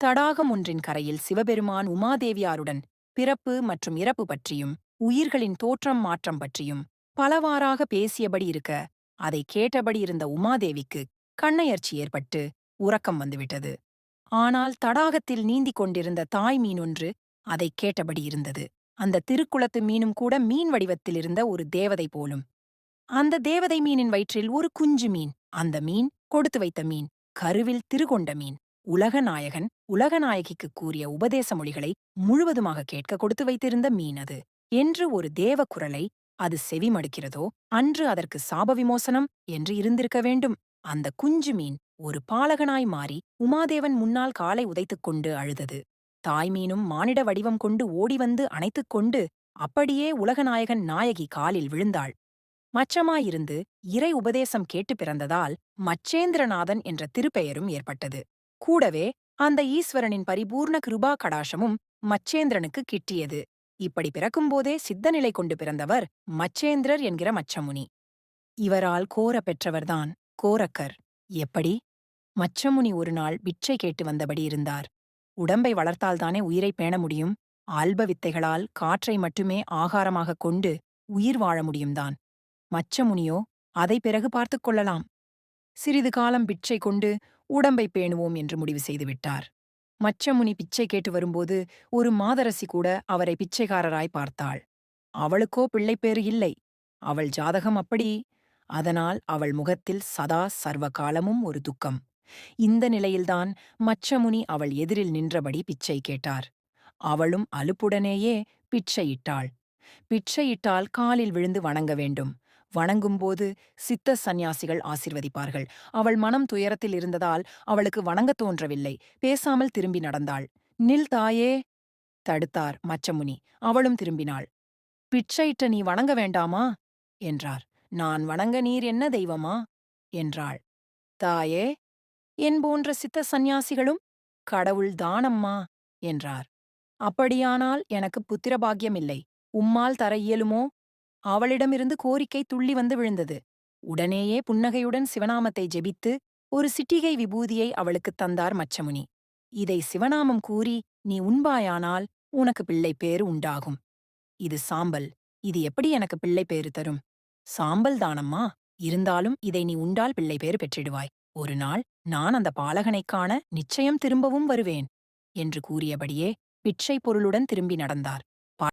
தடாகம் ஒன்றின் கரையில் சிவபெருமான் உமாதேவியாருடன் பிறப்பு மற்றும் இறப்பு பற்றியும் உயிர்களின் தோற்றம் மாற்றம் பற்றியும் பலவாறாக பேசியபடி இருக்க அதை கேட்டபடி இருந்த உமாதேவிக்கு கண்ணையர்ச்சி ஏற்பட்டு உறக்கம் வந்துவிட்டது. ஆனால் தடாகத்தில் நீந்திக் கொண்டிருந்த தாய் மீனொன்று அதைக் கேட்டபடி இருந்தது. அந்த திருக்குளத்து மீனும் கூட மீன் வடிவத்தில் இருந்த ஒரு தேவதை போலும். அந்த தேவதை மீனின் வயிற்றில் ஒரு குஞ்சு மீன் அந்த மீன் கொடுத்து வைத்த மீன் கருவில் திருகொண்ட மீன். உலகநாயகன் உலகநாயகிக்கு கூறிய உபதேச மொழிகளை முழுவதுமாக கேட்க கொடுத்து வைத்திருந்த மீன் அது. என்று ஒரு தேவ குரலை அது செவிமடுக்கிறதோ அன்று அதற்கு சாப விமோசனம் என்று இருந்திருக்க வேண்டும். அந்த குஞ்சு மீன் ஒரு பாலகனாய் மாறி உமாதேவன் முன்னால் காலை உதைத்துக் கொண்டு அழுதது. தாய் மீனும் மானிட வடிவம் கொண்டு ஓடிவந்து அணைத்துக் கொண்டு அப்படியே உலகநாயகன் நாயகி காலில் விழுந்தாள். மச்சமாயிருந்து இறை உபதேசம் கேட்டு பிறந்ததால் மச்சேந்திரநாதன் என்ற திருப்பெயரும் ஏற்பட்டது. கூடவே அந்த ஈஸ்வரனின் பரிபூர்ண கிருபா கடாசமும் மச்சேந்திரனுக்கு கிட்டியது. இப்படி பிறக்கும்போதே சித்தநிலை கொண்டு பிறந்தவர் மச்சேந்திரர் என்கிற மச்சமுனி. இவரால் கோர பெற்றவர்தான் கோரக்கர். எப்படி? மச்சமுனி ஒரு நாள் பிச்சை கேட்டு வந்தபடி இருந்தார். உடம்பை வளர்த்தால்தானே உயிரை பேண முடியும்? ஆல்ப வித்தைகளால் காற்றை மட்டுமே ஆகாரமாகக் கொண்டு உயிர் வாழ முடியும்தான். மச்சமுனியோ அதை பிறகு பார்த்துக் கொள்ளலாம். சிறிது காலம் பிச்சை கொண்டு உடம்பை பேணுவோம் என்று முடிவு செய்துவிட்டார் மச்சமுனி பிச்சை கேட்டு வரும்போது ஒரு மாதரசி கூட அவரை பிச்சைக்காரராய் பார்த்தாள். அவளுக்கோ பிள்ளைப்பேறு இல்லை. அவள் ஜாதகம் அப்படி. அதனால் அவள் முகத்தில் சதா சர்வகாலமும் ஒரு துக்கம். இந்த நிலையில்தான் மச்சமுனி அவள் எதிரில் நின்றபடி பிச்சை கேட்டார். அவளும் அலுப்புடனேயே பிச்சையிட்டாள். பிச்சையிட்டால் காலில் விழுந்து வணங்க வேண்டும். வணங்கும்போது சித்த சந்நியாசிகள் ஆசிர்வதிப்பார்கள். அவள் மனம் துயரத்தில் இருந்ததால் அவளுக்கு வணங்கத் தோன்றவில்லை. பேசாமல் திரும்பி நடந்தாள். நில் தாயே தடுத்தார் மச்சமுனி. அவளும் திரும்பினாள். பிச்சையிட்ட நீ வணங்க வேண்டாமா? என்றார். நான் வணங்க நீர் என்ன தெய்வமா? என்றாள். தாயே என் போன்ற சித்த சந்நியாசிகளும் கடவுள் தானம்மா என்றார். அப்படியானால் எனக்கு புத்திரபாகியமில்லை உம்மால் தர இயலுமோ? அவளிடமிருந்து கோரிக்கை துள்ளி வந்து விழுந்தது. உடனேயே புன்னகையுடன் சிவநாமத்தை ஜெபித்து ஒரு சிட்டிகை விபூதியை அவளுக்குத் தந்தார் மச்சமுனி. இதை சிவநாமம் கூறி நீ உண்பாயானால் உனக்கு பிள்ளை பேரு உண்டாகும். இது சாம்பல். இது எப்படி எனக்கு பிள்ளை பேரு தரும்? சாம்பல் தானம்மா. இருந்தாலும் இதை நீ உண்டால் பிள்ளை பேரு பெற்றிடுவாய். ஒரு நாள் நான் அந்த பாலகனைக் காண நிச்சயம் திரும்பவும் வருவேன் என்று கூறியபடியே பிச்சை பொருளுடன் திரும்பி நடந்தார்.